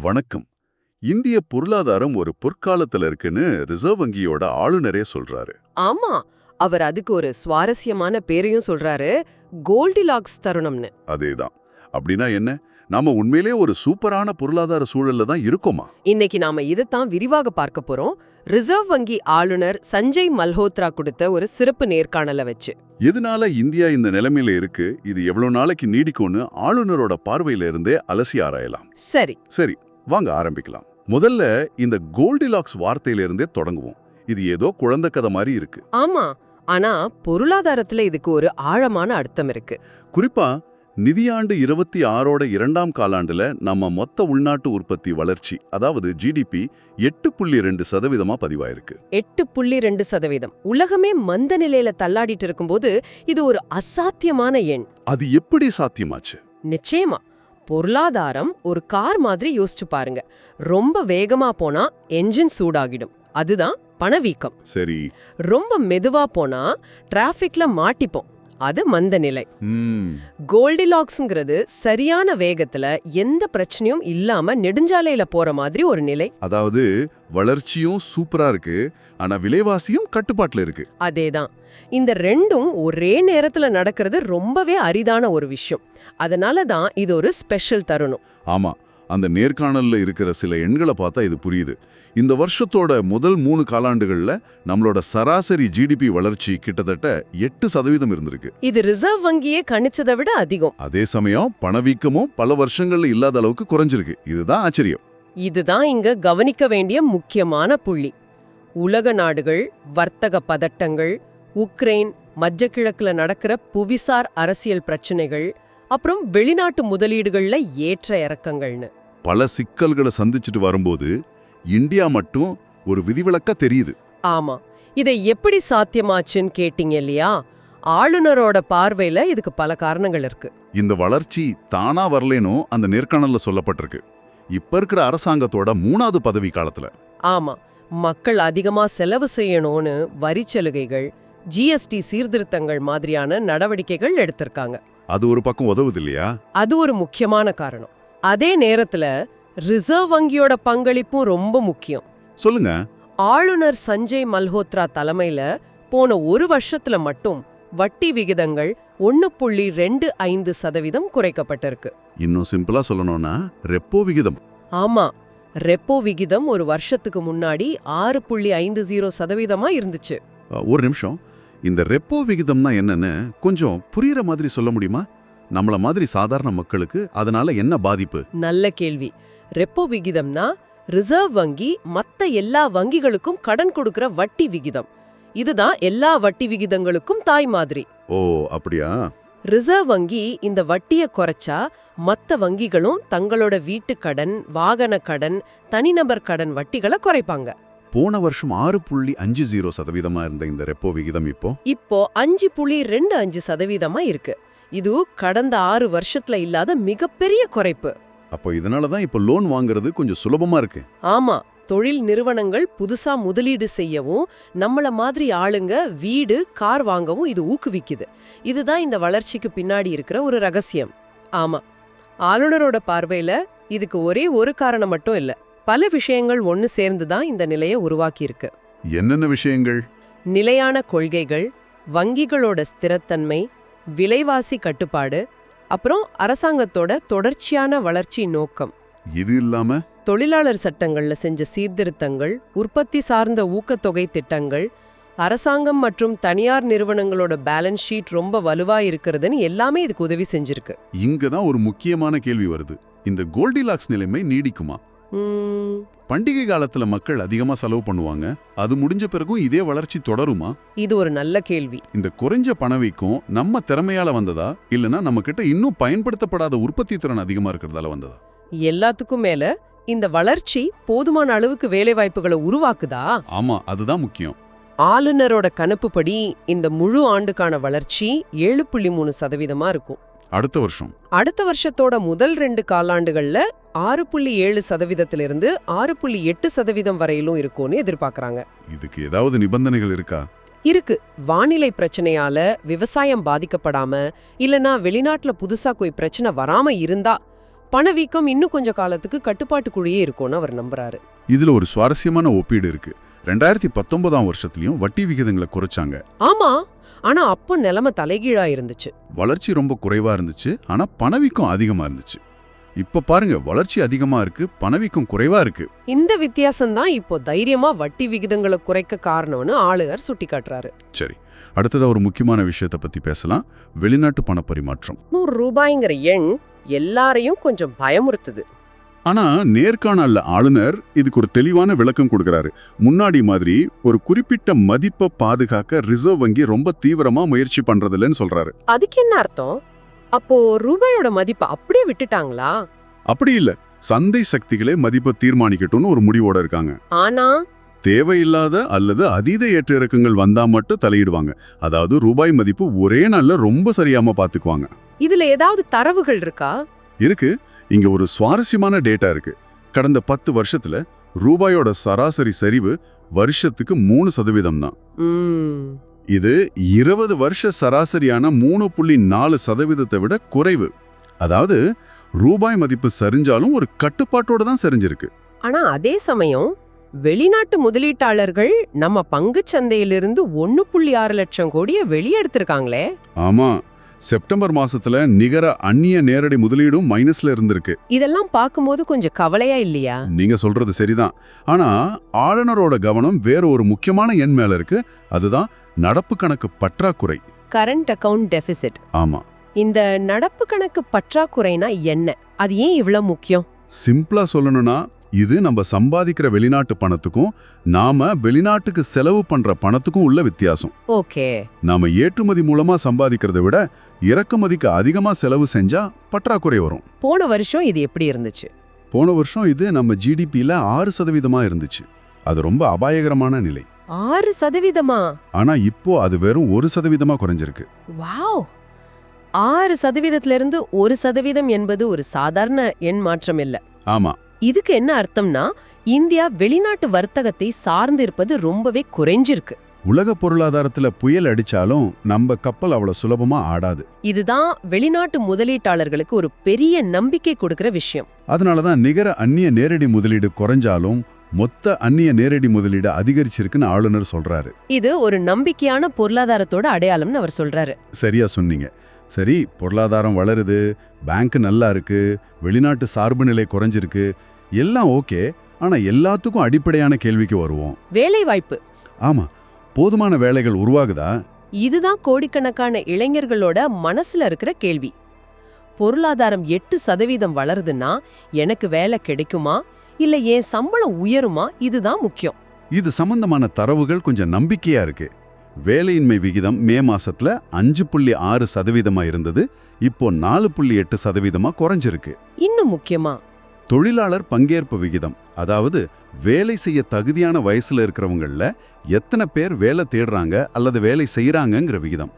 வணக்கம். இந்திய பொருளாதாரம் ஒரு பொற்காலத்துல இருக்குன்னு ரிசர்வ் வங்கியோட ஆளுநரே சொல்றாரு. ஆமா அவர் அதுக்கு ஒரு சுவாரஸ்யமான பேரையும் சொல்றாரு கோல்டிலாக்ஸ் தருணம்னு. அதேதான். அப்படின்னா என்ன? நாம உண்மையிலே ஒரு சூப்பரான பொருளாதார சூழல்ல தான் இருக்கோமா? இன்னைக்கு நாம இதைத்தான் விரிவாக பார்க்க போறோம். ரிசர்வ் வங்கி ஆளுநர் சஞ்சய் மல்ஹோத்ரா கொடுத்த ஒரு சிறப்பு நேர்காணல வச்சு. எதனால இந்தியா இந்த நிலைமையில இருக்கு? இது எவ்வளவு நாளைக்கு நீடிக்கும்னு ஆளுநரோட பார்வையில இருந்தே அலசி ஆராயலாம். சரி. சரி வாங்க ஆரம்பிக்கலாம். முதல்ல இந்த கோல்டிலாக்ஸ் வார்த்தையில இருந்தே தொடங்குவோம். இது ஏதோ குழந்தை கதை மாதிரி இருக்கு. ஆமா ஆனா பொருளாதாரத்துல இதுக்கு ஒரு ஆழமான அர்த்தம் இருக்கு. குறிப்பா நிதியாண்டு இருபத்தி ஆறோட இரண்டாம் காலாண்டுல நம்ம மொத்த உள்நாட்டு உற்பத்தி வளர்ச்சி அதாவது ஜிடிபி எட்டு புள்ளி ரெண்டு சதவீதமா பதிவாயிருக்கு. எட்டு புள்ளி ரெண்டு சதவீதம். உலகமே மந்த நிலையில தள்ளாடிட்டு இருக்கும்போது இது ஒரு அசாத்தியமான எண். அது எப்படி சாத்தியமாச்சு? நிச்சயமா பொருளாதாரம் ஒரு கார் மாதிரி யோசிச்சு பாருங்க. ரொம்ப வேகமா போனா என்ஜின் சூடாகிடும். அதுதான் பணவீக்கம். சரி. ரொம்ப மெதுவா போனா டிராஃபிக்ல மாட்டிப்போம். அது மந்த நிலை. ம், கோல்டிலாக்ஸ்ங்கிறது சரியான வேகத்துல எந்த பிரச்சனையும் இல்லாம நெடுஞ்சாலையில போற மாதிரி ஒரு நிலை. அதாவது வளர்ச்சியும் சூப்பரா இருக்கு ஆனா விலைவாசியும் கட்டுப்பாட்டுல இருக்கு. அதேதான். இந்த ரெண்டும் ஒரே நேரத்துல நடக்கிறது ரொம்பவே அரிதான ஒரு விஷயம். அதனால தான் இது ஒரு ஸ்பெஷல் தருணம். ஆமா. அந்த நேர்காணல்ல இருக்கிற சில எண்களை பார்த்தா இது புரியுது. இந்த வருஷத்தோட முதல் மூணு காலாண்டுகள்ல நம்மளோட சராசரி ஜிடிபி வளர்ச்சி கிட்டத்தட்ட எட்டு சதவீதம் இருந்திருக்கு. இது ரிசர்வ் வங்கியே கணிச்சதை விட அதிகம். அதே சமயம் பணவீக்கமும் பல வருஷங்கள்ல இல்லாத அளவுக்கு குறைஞ்சிருக்கு. இதுதான் ஆச்சரியம். இதுதான் இங்க கவனிக்க வேண்டிய முக்கியமான புள்ளி. உலக நாடுகள் வர்த்தக பதட்டங்கள் உக்ரைன் மத்திய கிழக்குல நடக்கிற புவிசார் அரசியல் பிரச்சனைகள் அப்புறம் வெளிநாட்டு முதலீடுகள்ல ஏற்ற இறக்கங்கள்னு. பல சிக்கல்களை சந்திச்சுட்டு வரும்போது இந்தியா மட்டும் ஒரு விதிவிலக்கா தெரியுது. ஆமா. இதை எப்படி சாத்தியமாச்சுன்னு கேட்டீங்க இல்லையா? ஆளுநரோட பார்வையில இதுக்கு பல காரணங்கள் இருக்கு. இந்த வளர்ச்சி தானா வரலேனும் அந்த நேர்காணல்ல சொல்லப்பட்டிருக்கு. இப்ப இருக்கிற அரசாங்கத்தோட மூணாவது பதவி காலத்துல. ஆமா. மக்கள் அதிகமா செலவு செய்யணும்னு வரி சலுகைகள் ஜிஎஸ்டி சீர்திருத்தங்கள் மாதிரியான நடவடிக்கைகள் எடுத்திருக்காங்க. அது ஒரு பக்கம் உதவுது இல்லையா? அது ஒரு முக்கியமான காரணம். அதே நேரத்துல ரிசர்வ் வங்கியோட பங்களிப்பும் ரொம்ப முக்கியம். சொல்லுங்க. ஆளுநர் சஞ்சய் மல்ஹோத்ரா தலைமையில போன ஒரு வருஷத்துல மட்டும் வட்டி விகிதங்கள் ஒன்னு புள்ளி ரெண்டு ஐந்து சதவீதம் குறைக்கப்பட்டிருக்கு. இன்னும் சிம்பிளா சொல்லணும்னா ரெப்போ விகிதம். ஆமா ரெப்போ விகிதம் ஒரு வருஷத்துக்கு முன்னாடி ஆறு புள்ளி ஐந்து ஜீரோ சதவீதமா இருந்துச்சு. ஒரு நிமிஷம். இந்த ரெப்போ விகிதம்னா என்னன்னு கொஞ்சம் புரியுற மாதிரி சொல்ல முடியுமா? நம்மள மாதிரி சாதாரண மக்களுக்கு அதனால என்ன பாதிப்பு? நல்ல கேள்வி. ரெப்போ விகிதம்னா ரிசர்வ் வங்கி மத்த எல்லா வங்கிகளுக்கும் கடன் கொடுக்கிற வட்டி விகிதம். இதுதான் எல்லா வட்டி விகிதங்களுக்கும் தாய் மாதிரி. ஓ அப்படியா? ரிசர்வ் வங்கி இந்த வட்டிய குறைச்சா மத்த வங்கிகளும் தங்களோட வீட்டு கடன் வாகன கடன் தனிநபர் கடன் வட்டிகளை குறைப்பாங்க. போன வருஷம் ஆறு புள்ளி அஞ்சு ஜீரோ சதவீதமா இருந்த இந்த ரெப்போ விகிதம் இப்போ? இப்போ அஞ்சு புள்ளி ரெண்டு அஞ்சு சதவீதமா இருக்கு. இது கடந்த ஆறு வருஷத்துல இல்லாத மிகப்பெரிய குறைப்பு. அப்போ இதனால தான் இப்போ லோன் வாங்குறது கொஞ்சம் சுலபமா இருக்கு. ஆமா தொழில் நிறுவனங்கள் புதுசா முதலீடு செய்யவும் நம்மள மாதிரி ஆளுங்க வீடு கார் வாங்கவும் இது ஊக்குவிக்குது. இதுதான் இந்த வளர்ச்சிக்கு பின்னாடி இருக்கிற ஒரு ரகசியம். ஆமா ஆளுநரோட பார்வையில இதுக்கு ஒரே ஒரு காரணம் மட்டும் இல்ல பல விஷயங்கள் ஒன்னு சேர்ந்து தான் இந்த நிலையை உருவாக்கியிருக்கு. என்னென்ன விஷயங்கள்? நிலையான கொள்கைகள் வங்கிகளோட ஸ்திரத்தன்மை விலைவாசி கட்டுப்பாடு அப்புறம் அரசாங்கத்தோட தொடர்ச்சியான வளர்ச்சி நோக்கம். இது இல்லாம? தொழிலாளர் சட்டங்கள்ல செஞ்ச சீர்திருத்தங்கள் உற்பத்தி சார்ந்த ஊக்கத்தொகை திட்டங்கள் அரசாங்கம் மற்றும் தனியார் நிறுவனங்களோட பேலன்ஸ் ஷீட் ரொம்ப வலுவா இருக்கிறதுன்னு எல்லாமே இதுக்கு உதவி செஞ்சிருக்கு. இங்க தான் ஒரு முக்கியமான கேள்வி வருது. இந்த கோல்டிலாக்ஸ் நிலைமை நீடிக்குமா? பண்டிகை காலத்துல மக்கள் அதிகமா செலவு பண்ணுவாங்க. அது முடிஞ்ச பிறகும் இதே வளர்ச்சி தொடருமா? இது ஒரு நல்ல கேள்வி. இந்த குறைஞ்ச பணவீக்கம் நம்ம திறமையால வந்ததா? இல்லனா நம்ம கிட்ட இன்னும் பயன்படுத்தப்படாத உற்பத்தி திறன் அதிகமா இருக்கிறதால வந்ததா? எல்லாத்துக்கும் மேல இந்த வளர்ச்சி போதுமான அளவுக்கு வேலைவாய்ப்புகளை உருவாக்குதா? ஆமா அதுதான் முக்கியம். ஆளுநரோட கணக்குப்படி இந்த முழு ஆண்டுக்கான வளர்ச்சி ஏழு புள்ளி மூணு சதவீதமா இருக்கும். அடுத்த வருஷம். அடுத்த வருஷத்தோட முதல் ரெண்டு காலாண்டுகள்ல ஆறு புள்ளி ஏழு சதவீதத்திலிருந்து ஆறு புள்ளி எட்டு சதவீதம் வரையிலும் இருக்கும்னு எதிர்பார்க்கறாங்க. இதுக்கு ஏதாவது நிபந்தனைகள் இருக்கா? இருக்கு. வானிலை பிரச்சனையால விவசாயம் பாதிக்கப்படாம இல்லனா வெளிநாட்டுல புதுசா போய் பிரச்சனை வராம இருந்தா பணவீக்கம் இன்னும் கொஞ்ச காலத்துக்கு கட்டுப்பாட்டுக்குள்ளேயே இருக்கும்னு அவர் நம்புறாரு. இதுல ஒரு சுவாரஸ்யமான ஒப்பீடு இருக்கு. ரெண்டாயிரத்தி பத்தொன்பதாம் வருஷத்துலயும் வட்டி விகிதங்களை குறைச்சாங்க. ஆமா ஆனா அப்போ நிலைமை தலைகீழா இருந்துச்சு. வளர்ச்சி ரொம்ப குறைவா இருந்துச்சு ஆனா பணவீக்கம் அதிகமா இருந்துச்சு. இப்ப பாருங்க வளர்ச்சி அதிகமா இருக்கு பணவீக்கம் குறைவா இருக்கு. இந்த வித்தியாசம் தான் இப்போ தைரியமா வட்டி விகிதங்களை குறைக்க காரணம்னு ஆளுநர் சுட்டிக்காட்டுறாரு. சரி அடுத்ததா ஒரு முக்கியமான விஷயத்தை பத்தி பேசலாம். வெளிநாட்டு பண பரிமாற்றம் நூறு ரூபாய்ங்கிற எண் எல்லாரையும் கொஞ்சம் பயமுறுத்துது. ஆனா நேர்காணல்ல ஆளுநர் இதுக்கு ஒரு தெளிவான விளக்கம் கொடுக்கறாரு. முன்னாடி மாதிரி ஒரு குறிப்பிட்ட மதிப்பை பாதுகாக்க ரிசர்வ் வங்கி ரொம்ப தீவிரமா முயற்சி பண்றதில்லன்னு சொல்றாரு. அதுக்கு என்ன அர்த்தம்? அப்போ ரூபாயோட மதிப்பை அப்படியே விட்டுட்டாங்களா? அப்படி இல்ல. சந்தை சக்திகளே மதிப்பை தீர்மானிக்கட்டும்னு ஒரு முடிவோட இருக்காங்க. ஆனா தேவையில்லாத அல்லது அதீத ஏற்ற இறக்கங்கள் வந்தா மட்டும் தலையிடுவாங்க. அதாவது ரூபாய் மதிப்பு ஒரே நாள்ல ரொம்ப சரியாம பாத்துக்குவாங்க. இதுல ஏதாவது தரவுகள் இருக்கா? இருக்கு. இங்க ஒரு சுவாரஸ்யமான டேட்டா இருக்கு. கடந்த பத்து வருஷத்துல ரூபாயோட சராசரி சரிவு வருஷத்துக்கு மூணு சதவீதம் தான். இது இருபது வருஷ சராசரியான மூணு புள்ளி நாலு சதவீதத்தை விட குறைவு. அதாவது ரூபாய் மதிப்பு சரிஞ்சாலும் ஒரு கட்டுப்பாட்டோட தான் சரிஞ்சிருக்கு. ஆனா அதே சமயம் வெளிநாட்டு முதலீட்டாளர்கள் நம்ம பங்குச் சந்தையிலிருந்து ஒன்னு புள்ளி ஆறு லட்சம் கோடியை வெளியெடுத்திருக்காங்களே ஆமா செப்டம்பர் மாசத்துல நிகர அந்நிய நேரடி முதலீடும் மைனஸ்ல இருந்திருக்கு. இதெல்லாம் பார்க்கும்போது கொஞ்சம் கவலையா இல்லையா? நீங்க சொல்றது சரிதான். ஆனா ஆளுநரோட கவனம் வேற ஒரு முக்கியமான எண் மேல இருக்கு. அதுதான் நடப்பு கணக்கு பற்றாக்குறை. கரண்ட் அக்கவுண்ட் டெபிசிட் ஆமா. இந்த நடப்பு கணக்கு பற்றாக்குறைனா என்ன? அது ஏன் இவ்வளவு முக்கியம்? சிம்பிளா சொல்லணும்னா இது நம்ம சம்பாதிக்கிற வெளிநாட்டு பணத்துக்கும் நாம வெளிநாட்டுக்கு செலவு பண்ற பணத்துக்கும் உள்ள வித்தியாசம். ஓகே. நாம ஏற்றுமதி மூலமா சம்பாதிக்கிறதை விட இறக்குமதிக்கு அதிகமா செலவு செஞ்சா பற்றாக்குறை வரும். போன வருஷம் இது எப்படி இருந்துச்சு? போன வருஷம் இது நம்ம ஜிடிபியில ஆறு சதவீதமா இருந்துச்சு. அது ரொம்ப அபாயகரமான நிலை. ஆறு சதவீதமா? ஆனா இப்போ அது வெறும் ஒரு சதவீதமா குறைஞ்சிருக்கு. வாவ்! ஆறு சதவீதத்துல இருந்து ஒரு சதவீதம் என்பது ஒரு சாதாரண எண் மாற்றம் இல்ல. ஆமா. இதுக்கு என்ன அர்த்தம்னா இந்தியா வெளிநாட்டு வர்த்தகத்தை சார்ந்து இருப்பது ரொம்பவே குறைஞ்சிருக்கு. உலக பொருளாதாரத்துல புயல் அடிச்சாலும் நம்ம கப்பல் அவ்வளவு சுலபமா ஆடாது. இதுதான் வெளிநாட்டு முதலீட்டாளர்களுக்கு ஒரு பெரிய நம்பிக்கை கொடுக்கிற விஷயம். அதனாலதான் நிகர அந்நிய நேரடி முதலீடு குறைஞ்சாலும் மொத்த அந்நிய நேரடி முதலீடு அதிகரிச்சிருக்குன்னு ஆளுநர் சொல்றாரு. இது ஒரு நம்பிக்கையான பொருளாதாரத்தோட அடையாளம்னு அவர் சொல்றாரு. சரியா சொன்னீங்க. சரி பொருளாதாரம் வளருது பேங்க் நல்லா இருக்கு வெளிநாட்டு சார்பு நிலை குறைஞ்சிருக்கு எல்லாம் ஓகே ஆனா எல்லாத்துக்கும் அடிப்படையான கேள்விக்கு வருவோம். வேலை வாய்ப்பு ஆமா போதுமான வேலைகள் உருவாகுதா? இதுதான் கோடிக்கணக்கான இளைஞர்களோட மனசுல இருக்கிற கேள்வி. பொருளாதாரம் எட்டு சதவீதம் வளருதுன்னா எனக்கு வேலை கிடைக்குமா? இல்ல என் சம்பளம் உயருமா? இதுதான் முக்கியம். இது சம்பந்தமான தரவுகள் கொஞ்சம் நம்பிக்கையா இருக்கு. வேலையின்மை விகிதம் மே மாசத்துல அஞ்சு புள்ளி ஆறு சதவீதமா இருந்தது. இப்போ நாலு புள்ளி எட்டு சதவீதமா குறைஞ்சிருக்கு. இன்னும் முக்கியமா? தொழிலாளர் பங்கேற்பு விகிதம். அதாவது வேலை செய்ய தகுதியான வயசுல இருக்கிறவங்கள எத்தனை பேர் வேலை தேடுறாங்க அல்லது வேலை செய்யறாங்கங்கிற விகிதம்.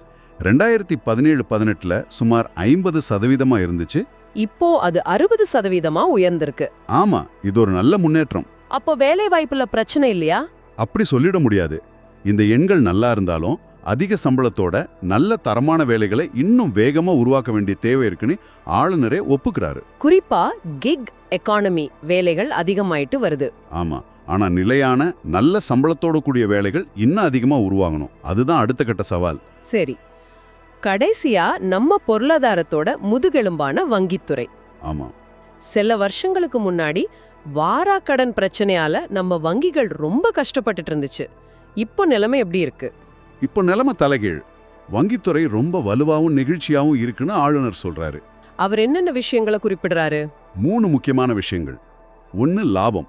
ரெண்டாயிரத்தி பதினேழு பதினெட்டுல சுமார் ஐம்பது சதவீதமா இருந்துச்சு. இப்போ அது அறுபது சதவீதமா உயர்ந்திருக்கு. ஆமா இது ஒரு நல்ல முன்னேற்றம். அப்போ வேலை வாய்ப்புல பிரச்சனை இல்லையா? அப்படி சொல்லிட முடியாது. இந்த எண்கள் நல்லா இருந்தாலும் அதிக சம்பளத்தோட நல்ல தரமான வேலைகளை இன்னும் வேகமா உருவாக்க வேண்டிய தேவை இருக்குன்னு ஆளுநரே ஒப்புக்கிறாரு. குறிப்பா கிக் எக்கானமி வேலைகள் அதிகமாயிட்டு வருது. ஆமா ஆனா நிலையான நல்ல சம்பளத்தோட கூடிய வேலைகள் இன்னும் அதிகமா உருவாகணும். அதுதான் அடுத்த கட்ட சவால். சரி கடைசியா நம்ம பொருளாதாரத்தோட முதுகெலும்பான வங்கித்துறை. ஆமா. சில வருஷங்களுக்கு முன்னாடி வாராக்கடன் பிரச்சனையால நம்ம வங்கிகள் ரொம்ப கஷ்டப்பட்டுட்டு இருந்துச்சு. இப்போ நிலைமை எப்படி இருக்கு? இப்போ நிலைமை தலைகீழ். வங்கித்துறை ரொம்ப வலுவாவும் நெகிழ்ச்சியாவும் இருக்குன்னு ஆளுநர் சொல்றாரு. அவர் என்னென்ன விஷயங்களை குறிப்பிடுறாரு? மூணு முக்கியமான விஷயங்கள். ஒன்னு லாபம்.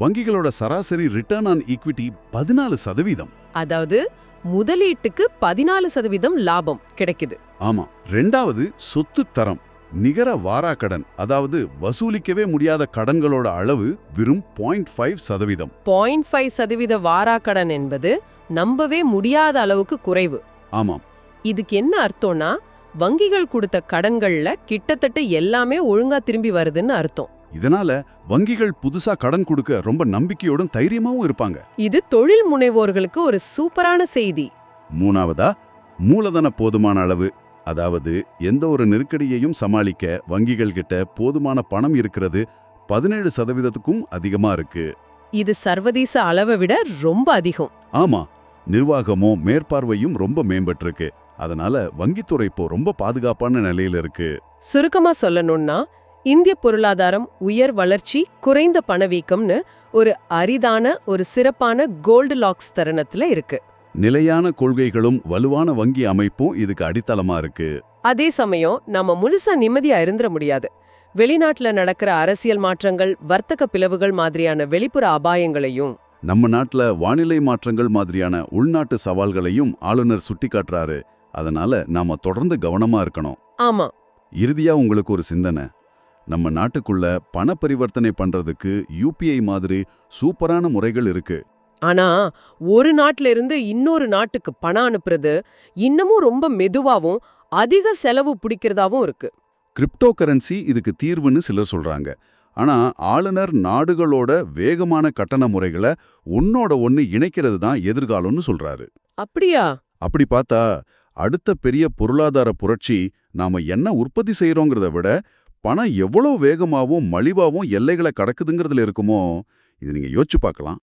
வங்கிகளோட சராசரி ரிட்டர்ன் ஆன் ஈக்விட்டி பதினாலு சதவீதம். அதாவது முதலீட்டுக்கு பதினாலு சதவீதம் லாபம் கிடைக்குது. ஆமா. ரெண்டாவது சொத்து தரம். நிகர வாராக்கடன் அதாவது வசூலிக்கவே முடியாத கடன்களோட அளவு வெறும் பாயிண்ட் ஃபைவ் சதவீதம். பாயிண்ட் ஃபைவ் சதவீத வாராக்கடன் என்பது நம்பவே முடியாத அளவுக்கு குறைவு. ஆமாம். இதுக்கு என்ன அர்த்தம்னா வங்கிகள் கொடுத்த கடன்கள்ல கிட்டத்தட்ட எல்லாமே ஒழுங்கா திரும்பி வருதுன்னு அர்த்தம். இதனால வங்கிகள் புதுசா கடன் கொடுக்க ரொம்ப நம்பிக்கையோடும் தைரியமாவும் இருப்பாங்க. இது தொழில் முனைவோர்களுக்கு ஒரு சூப்பரான செய்தி. மூணாவதா? மூலதன போதுமான அளவு. அதாவது எந்த ஒரு நெருக்கடியையும் சமாளிக்க வங்கிகள் கிட்ட போதுமான பணம் இருக்கிறது பதினேழு சதவீதத்துக்கும் அதிகமா இருக்கு. இது சர்வதேச அளவை விட ரொம்ப அதிகம். ஆமா நிர்வாகமும் மேற்பார்வையும் ரொம்ப மேம்பட்டிருக்கு. அதனால வங்கித்துறை இப்போ ரொம்ப பாதுகாப்பான நிலையில இருக்கு. சுருக்கமா சொல்லணும்னா இந்திய பொருளாதாரம் உயர் வளர்ச்சி குறைந்த பணவீக்கம்னு ஒரு அரிதான ஒரு சிறப்பான கோல்டு லாக்ஸ் தருணத்துல இருக்கு. நிலையான கொள்கைகளும் வலுவான வங்கி அமைப்பும் இதுக்கு அடித்தளமா இருக்கு. அதே சமயம் நாம முழுசா நிம்மதியா இருந்துட முடியாது. வெளிநாட்டுல நடக்கிற அரசியல் மாற்றங்கள் வர்த்தக பிளவுகள் மாதிரியான வெளிப்புற அபாயங்களையும் நம்ம நாட்டுல வானிலை மாற்றங்கள் மாதிரியான உள்நாட்டு சவால்களையும் ஆளுநர் சுட்டிக்காட்டுறாரு. அதனால நாம தொடர்ந்து கவனமா இருக்கணும். ஆமா. இறுதியா உங்களுக்கு ஒரு சிந்தனை. நம்ம நாட்டுக்குள்ள பண பரிவர்த்தனை பண்றதுக்கு யூபிஐ மாதிரி சூப்பரான முறைகள் இருக்கு. ஆனா ஒரு நாட்டுல இருந்து இன்னொரு நாட்டுக்கு பணம் அனுப்புறது இன்னமும் ரொம்ப மெதுவாவும் அதிக செலவு பிடிக்கிறதாவும் இருக்கு. கிரிப்டோ கரன்சி இதுக்கு தீர்வுன்னு சிலர் சொல்றாங்க. ஆனா ஆளுநர் நாடுகளோட வேகமான கட்டண முறைகளை ஒன்னோட ஒன்னு இணைக்கிறது தான் எதிர்காலம்னு சொல்றாரு. அப்படியா? அப்படி பார்த்தா அடுத்த பெரிய பொருளாதார புரட்சி நாம என்ன உற்பத்தி செய்யறோங்கிறத விட பணம் எவ்வளவு வேகமாவும் மலிவாவும் எல்லைகளை கடக்குதுங்கிறதுல இருக்குமோ? இது நீங்க யோசிச்சு பார்க்கலாம்.